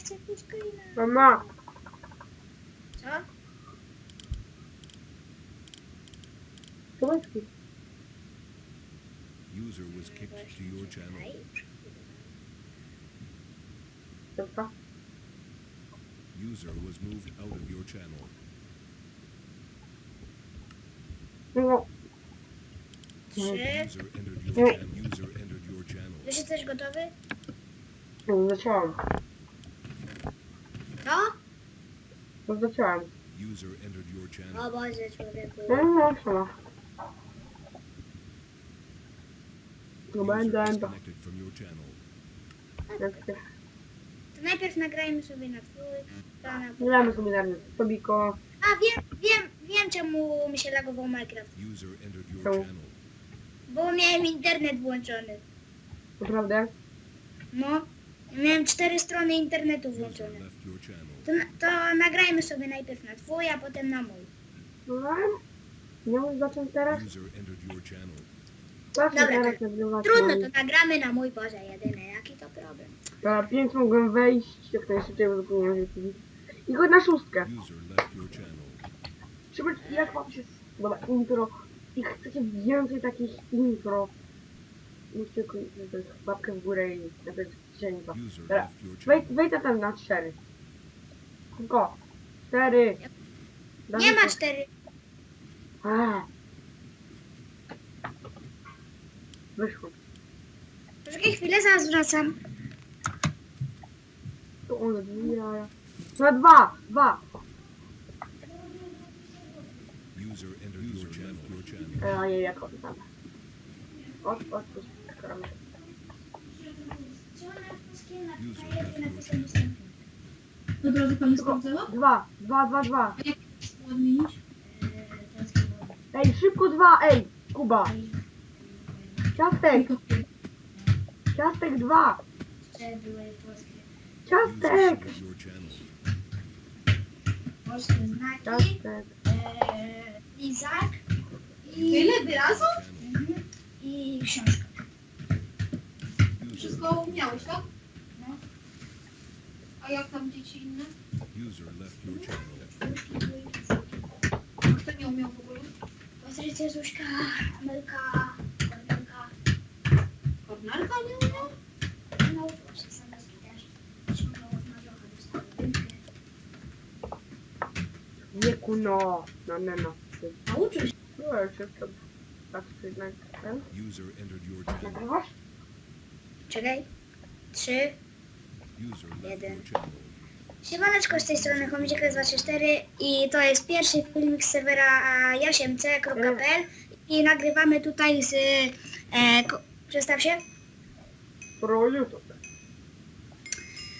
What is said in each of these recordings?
Nie chcę full screena. Mama, Co? Tomaczki. User was kicked to your channel. Ej, Dobra. User was moved out of your channel. No, User entered your channel. User entered your channel. Już jesteś gotowy? no zacząłem. User entered your channel. O Boże, człowieku. No, no, sama. No User będę, to. disconnected from your channel. Jak chcesz. To najpierw nagrajmy sobie na twój kanał. Gramy sobie na Tobiko. A wiem, wiem, wiem czemu mi się lagował Minecraft. User entered your So- channel. Bo miałem internet włączony. Naprawdę? No. Miałem cztery strony internetu User włączone. left your channel. To, na- to nagrajmy sobie najpierw na twój, a potem na mój. No, nie możesz zacząć teraz? User entered your channel. Zacznij Dobra, teraz nagrywać. Trudno, no. to nagramy na mój Boże, jedyny. Jaki to problem? Dobra, pięć mogłem wejść jak najszybciej, bo zapomniałem, że jest I chodź na szóstkę. User left your channel. Żeby, jak wam się podoba intro i chcecie więcej takich intro, musicie kliknąć łapkę w górę i napisać dziennika. User Dobra, left your wejdź, channel. wejdź na ten na cztery. Tylko. Cztery. Nie ma cztery. A. Wyszło. Poczekaj chwilę, zaraz wracam. To one dwie jaja. Na dwa, dwa. User entered your channel. Your channel. E, a nie, jak on tam. Od, od, od, od, User left your channel. Po drodze pani sprawdzała? dwa, dwa, dwa, dwa. A jak odmienić? Ej, szybko dwa, ej, Kuba. Ciastek, ciastek dwa. User Ciastek, entered your channel. Polskie znaki, ciastek. e, lizak i, Tyle wyrazów? Channel. i książka. Wszystko umiałeś, tak? No. A jak tam dzieci inne? User left your channel. Kto nie umiał w ogóle? Patrycja, Zuśka, Amelka, Kornelka. Kornelka nie umiał? Nauczyła się sama też. Ciągnęła na trochę, dostała. Wieku, no. No, no, no. Nauczył się. No, już jestem. Tak, jednak. ten. User entered your channel. Nagrywasz? Czekaj. Trzy. Jeden. Siemaneczko z tej strony Chomiciek234 i to jest pierwszy filmik z serwera jasiemc.pl i nagrywamy tutaj z... E, ko, przedstaw się. Pro YouTube.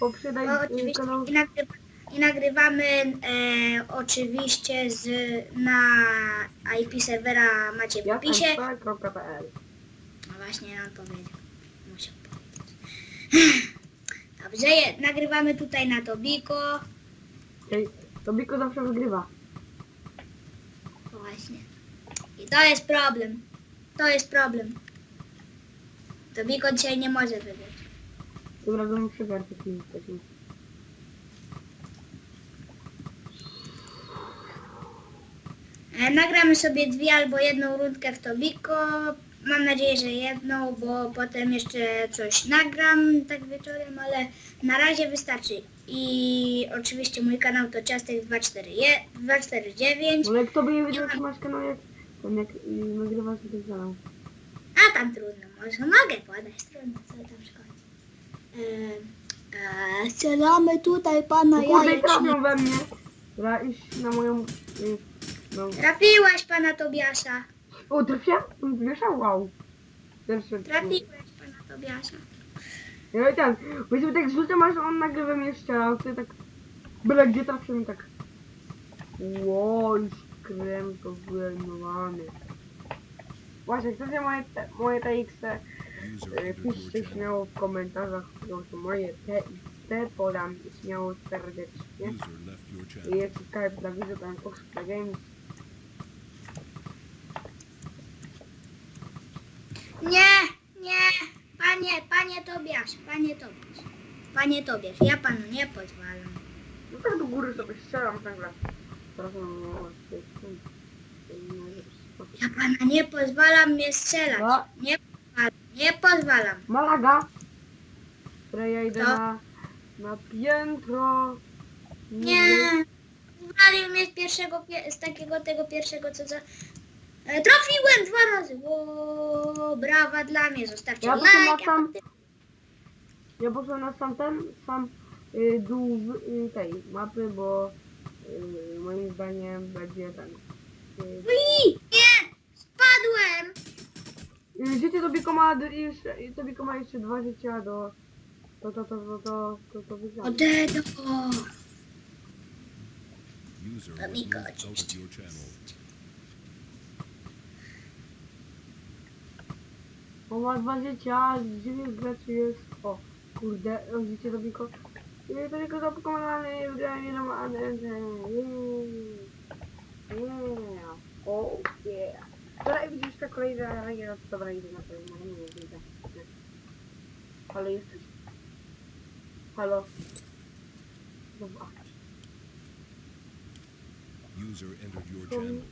Poprzedaj O, oczywiście. kanał. I, nagrywa, i nagrywamy e, oczywiście z, na IP serwera macie w opisie. No właśnie on powiedział. Musiał powiedzieć. Dobrze, je, nagrywamy tutaj na Tobiko. Ej, to Biko zawsze wygrywa. O, Właśnie. I to jest problem. To jest problem. Tobiko dzisiaj nie może wygrać. Od razu mu przegar taki taki. E, Nagramy sobie dwie albo jedną rundkę w Tobiko. Mam nadzieję, że jedną, bo potem jeszcze coś nagram tak wieczorem, ale na razie wystarczy. I oczywiście mój kanał to Ciastek249. No jak tobie nie wiedzą, czy masz kanał, jak tam jak y, nagrywasz ten kanał. A tam trudno, może mogę podać, trudno, co tam szkodzi. E, e, strzelamy tutaj pana No kurde, jajecznika. trafią we mnie. Dobra, iść na moją... Y, no. Trafiłaś pana Tobiasza. O, trafiła? Wieszał? Wow. Pierwszy. Trafiłeś pana Tobiasza. No i ten, bo sobie tak rzucam, aż on nagle we mnie strzela, to tak... Byle gdzie trafiłem tak... Ło, już krem to wyeliminowany. Właśnie, chcecie moje, te, moje TXT? E, Piszcie śmiało w komentarzach, to są moje TXT, podam śmiało serdecznie. I. Jest Skype dla widzów, tam Fox Games. Nie, nie, panie, Tobiasz, panie Tobiasz. Ja panu nie pozwalam. No tak do góry sobie strzelam nagle. No, Ja pana nie pozwalam mnie strzelać. A, Nie pozwalam, nie pozwalam. Malaga! Które ja idę Co? na, na piętro. Nie. Zwalił mnie z pierwszego, pie- z takiego tego pierwszego, co za... E, trafiłem dwa razy. O, brawa dla mnie, zostawcie Ja like. Ja poszedłem na sam ten, sam y, dół w- y, tej mapy, bo y, moim zdaniem będzie ten. Y, Ui, nie, spadłem. y, życie do Bikoma, d- jeszcze, y, to Bikoma jeszcze dwa życia do... To, to, to, to, to, to, to wygramy. Odedo. User Let was me go, moved out of your channel. Bo ma dwa życia, dziewięć graczy jest. O, kurde, o, życie do Biko. Nie, to tylko wygrałem nie ma Yeah. O, yeah. Dobra, widzisz ta kolejna regia, dobra, idę na to, nie, nie, nie, idę. Halo, jesteś? Halo? Dobra. User entered your To channel.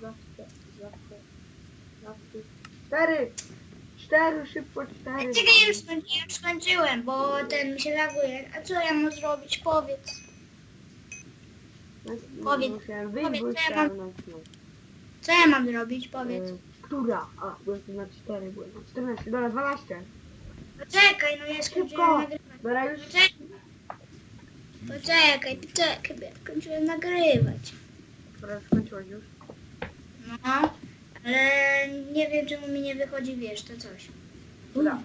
zawsze, zawsze, zawsze. Cztery! Cztery, szybko, cztery. Czekaj, ja już, skończy, ja już skończyłem, bo ten mi się laguje. A co ja mam zrobić? Powiedz. Powiedz- Musiałem wyjść, powiedz, bo co ja mam- no. Co ja mam zrobić? Powiedz. E, Która? A, byłem tu na 4, byłem na 14, dobra, 12. Poczekaj, no ja skończyłem Szybko! nagrywać. Dobra, już. Poczekaj, poczekaj, poczekaj, bo ja skończyłem nagrywać. Dobra, skończyłeś już. No, ale nie wiem czemu mi nie wychodzi, wiesz, to coś. Dobra.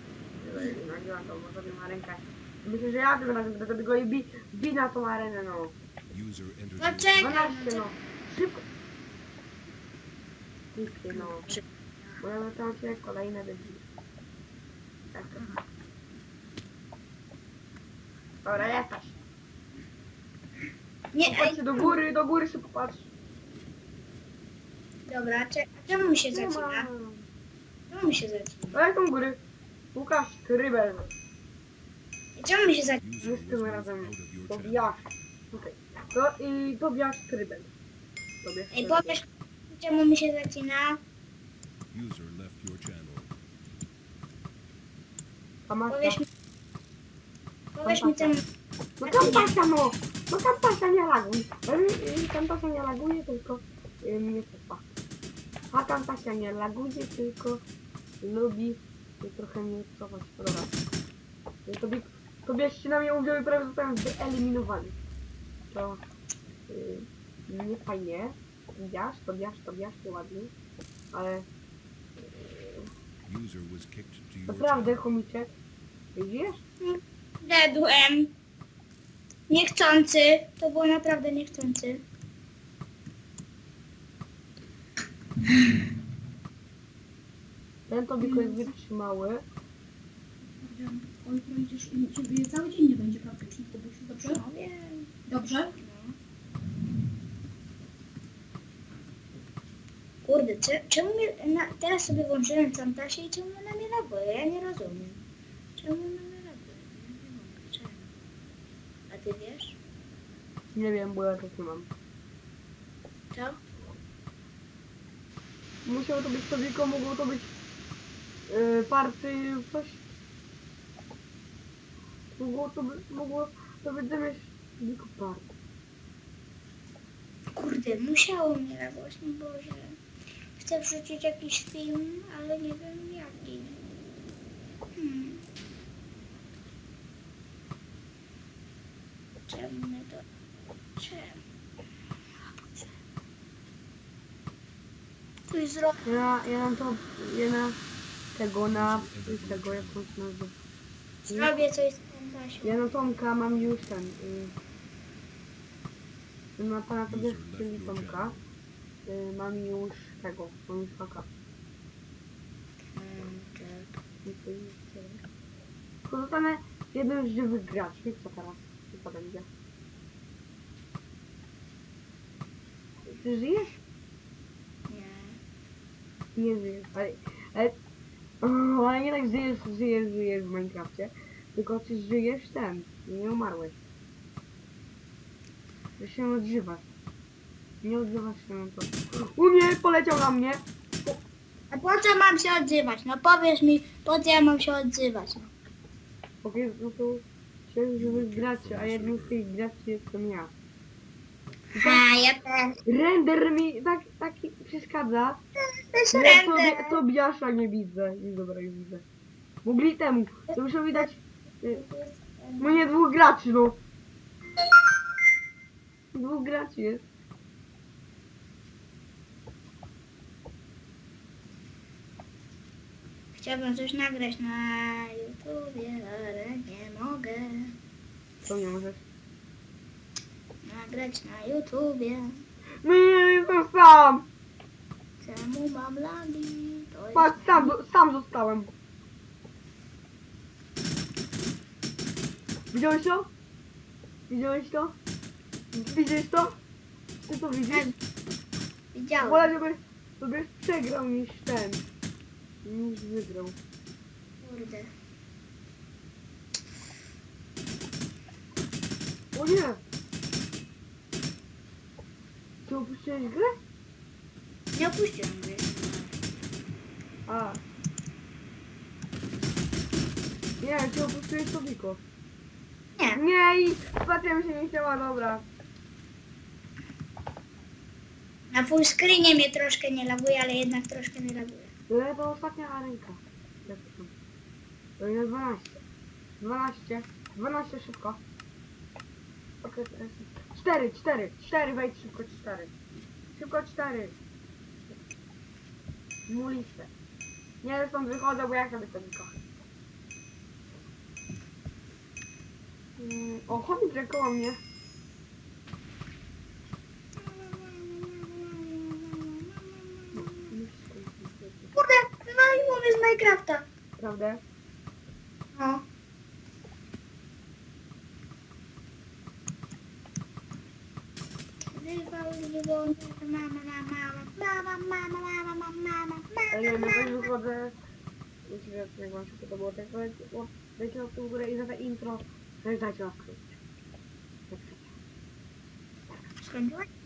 Dobra, Nagrywam to, może na rękę. Myślę, że ja tym razem będę tego i bi, bi na tą arenę, no. User entered your Poczekaj, 12, no, no. Szybko. Szybkie, no. Bo ja zaczęłam się kolejne debile. Tak, to. Dobra, jesteś. nie, ej, Popatrzcie do góry, do góry szybko patrz. dobra, cze- a czemu mi się Nie zaczyna? ma. Czemu mi się zaczyna? Ale tą góry. Łukasz, Krybel. I czemu mi się zaczyna? User My z was tym razem of your to i to wiasz Krybel. Tobie Ej, powiesz, czemu mi się zaczyna? User left your channel. A masz Powiesz mi, powiesz mi czemu... No kampasa no! No kampasa nie laguj. Y, y, Kampasa nie laguje, tylko y, A kampasa nie laguje, tylko lubi trochę mnie cofać. Dobra. Y, Tobie, tobie się na mnie uwziął i prawie zostałem wyeliminowany. To y, nie fajnie. Widziasz, to wiasz, to nieładnie. Ale naprawdę, chomiczek. Widzisz? Dedłem. Niechcący. To było naprawdę niechcący. Ten tobie jest wytrzymały. Oj, idziesz i ciebie cały dzień nie będzie praktycznie, to byś dobrze? No wiem. Dobrze? Kurde, cze- czemu mnie, na, teraz sobie włączyłem Fantasie i czemu ona mnie laguje? Ja nie rozumiem. Czemu ona mnie laguje? Ja nie mogę, czemu? A ty wiesz? Nie wiem, bo ja tak nie mam. Co? Musiało to być Tobiko, mogło to być yy, party, coś. Mogło to być, mogło to być zamiast Tobiko party. Kurde, musiało mnie lagować, no Boże. Chcę wrzucić jakiś film, ale nie wiem jaki. Hmm. Czemu to... Czemu? Coś zrobić. Ja, ja mam to, ja na tego, na tego, jak on się nazywa. Zrobię coś z Fantasią. Ja na Tomka mam już ten, yy, na pana tobie, czyli Tomka. Yy, mam już tego, mam już haka. Pozostanę jeden z żywych graczy. Co teraz? Co to będzie? Ty żyjesz? Nie. Żyjesz, ale... ale, ale nie tak żyjesz, żyjesz, żyjesz w Minecrafcie. Tylko ty żyjesz ten. Nie umarłeś. Ty się odzywasz. Nie odzywasz się na to. U nie, poleciał na mnie. A po co mam się odzywać? No powiesz mi, po co ja mam się odzywać? Okej, no to chciałem, żeby gracie, a jednym z tych graczy jestem ja. A, ja też. Render mi tak, taki przeszkadza. Też Ja rękę. sobie Tobiasza nie widzę. Nie dobra, już widzę. Mogli temu. To muszę widać. y, No nie dwóch graczy, no. Dwóch graczy jest. Chciałbym coś nagrać na YouTubie, ale nie mogę. To nie możesz. Nagrać na YouTubie. Nie, jestem sam. Czemu mam lagi? To jest... Patrz, sam, sam zostałem. Widziałeś to? Widziałeś to? Widzisz to? Ty to widzisz? Widziałem. Wolę, żeby, żebyś przegrał niż ten. Niż wygrał. Kurde. O nie! Ty opuściłeś grę? Nie opuściłem gry. A. Nie, ty opuściłeś Tobiko. Nie. Nie i patrzyłem się nie chciała, dobra. Na full screenie mnie troszkę nie laguje, ale jednak troszkę mnie laguje. Ale to ostatnia ręka. Jak to? To jest 12. 12. 12 szybko. Okej, teraz. 4, 4, 4 wejdź szybko 4. Szybko 4. Muliste. Nie stąd wychodzę, bo ja chcę być Tobiko. Mm, O, chodź koło mnie. Kurde, wywaliło mnie z Minecrafta. Prawda? No. Mama. podobało, to?